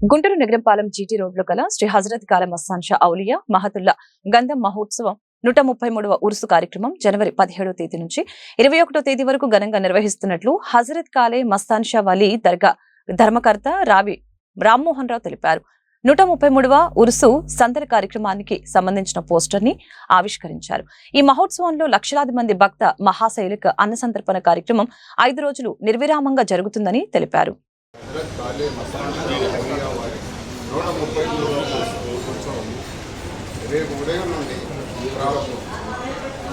Guntur Nagarampalem GT రోడ్లో గల శ్రీ హజరత్ కాల అస్సాన్ షా ఔలియా మహతుల్లా గంధం మహోత్సవం నూట ముప్పై మూడవ ఉరుసు కార్యక్రమం జనవరి పదిహేడవ తేదీ నుంచి ఇరవై ఒకటో తేదీ వరకు ఘనంగా నిర్వహిస్తున్నట్లు హజరత్ కాలే మస్తాన్ షా వలీ దర్గా ధర్మకర్త రావి రామ్మోహన్ రావు తెలిపారు. నూట ముప్పై మూడవ ఉరుసు సందర కార్యక్రమానికి సంబంధించిన పోస్టర్ని ఆవిష్కరించారు. ఈ మహోత్సవంలో లక్షలాది మంది భక్త మహాశైలిక అన్న సంతర్పణ కార్యక్రమం ఐదు రోజులు నిర్విరామంగా జరుగుతుందని తెలిపారు. కాలే మసాలా వారి నూట ముప్పై మూడు ఉత్సవం. రేపు ఉదయం నుండి ప్రారంభం.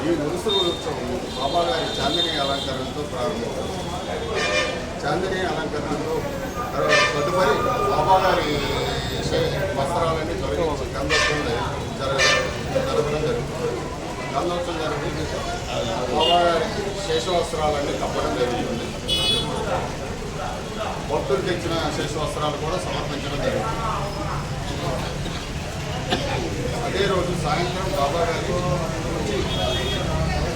ఈ మురుసు ఉత్సవం బాబాగారి చాందిని అలంకరణతో ప్రారంభం. చాందిని అలంకరణతో తదుపరి బాబాగారి వస్త్రాలన్నీ తొలగించి గంధోత్సవం జరగడం జరుగుతుంది. గంధోత్సవం జరిగింది బాబాగారి శేష వస్త్రాలన్నీ తప్పడం జరుగుతుంది. భక్తులు తెచ్చిన శేష వస్త్రాలు కూడా సమర్పించడం జరిగింది అదే రోజు సాయంత్రం బాబా గారి వచ్చి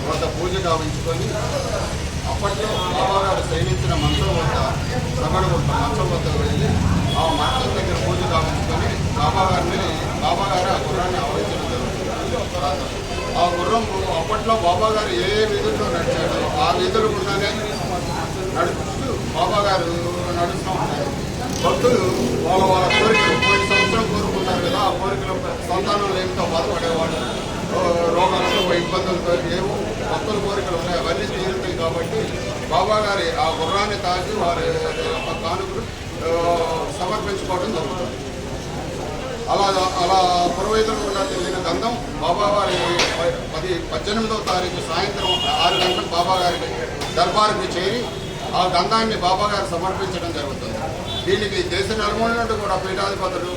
వద్ద పూజ గావించుకొని అప్పట్లో బాబా గారు శయనించిన మంచం వద్ద సగడు వద్ద మంచం వద్ద వెళ్ళి ఆ మంచం దగ్గర పూజ గావించుకొని బాబా గారిని బాబా గారు ఆ గుర్రాన్ని ఆవరించడం జరుగుతుంది. ఆ గుర్రం అప్పట్లో బాబా గారు ఏ ఏ విధుల్లో నడిచాడో ఆ విధులు గుండానే నడుపుతూ బాబా గారు నడుస్తూ ఉంటారు భక్తులు వాళ్ళ వాళ్ళ కోరికలు పోయిన సంవత్సరం కోరుకుంటారు కదా ఆ కోరికలు సంతానం లేమితో బాధపడేవాళ్ళు రోగాలతో ఇబ్బందులతో ఏవో భక్తుల కోరికలు ఉన్నాయి అవన్నీ తీరుతాయి కాబట్టి బాబా గారి ఆ గుర్రాన్ని తాకి వారి యొక్క కానుకలు సమర్పించుకోవడం జరుగుతుంది. అలా అలా పురోహితులు కూడా తెలియని గంధం బాబా గారి పది పద్దెనిమిదవ తారీఖు సాయంత్రం ఆరు గంటలకు బాబా దర్బారుకి చేరి ఆ గంధాన్ని బాబా గారు సమర్పించడం జరుగుతుంది. దీనికి దేశ నలుమూల నుండి కూడా పీఠాధిపతులు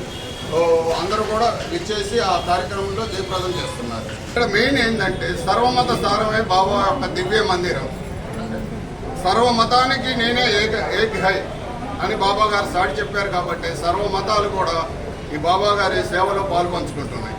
అందరూ కూడా ఇచ్చేసి ఆ కార్యక్రమంలో జయప్రదం చేస్తున్నారు. ఇక్కడ మెయిన్ ఏంటంటే సర్వమత సారమే బాబా యొక్క దివ్య మందిరం. సర్వ మతానికి నేనే ఏక ఏక్ హై అని బాబా గారు సాటి చెప్పారు కాబట్టి సర్వ మతాలు కూడా ఈ బాబా గారి సేవలో పాల్పంచుకుంటున్నాయి.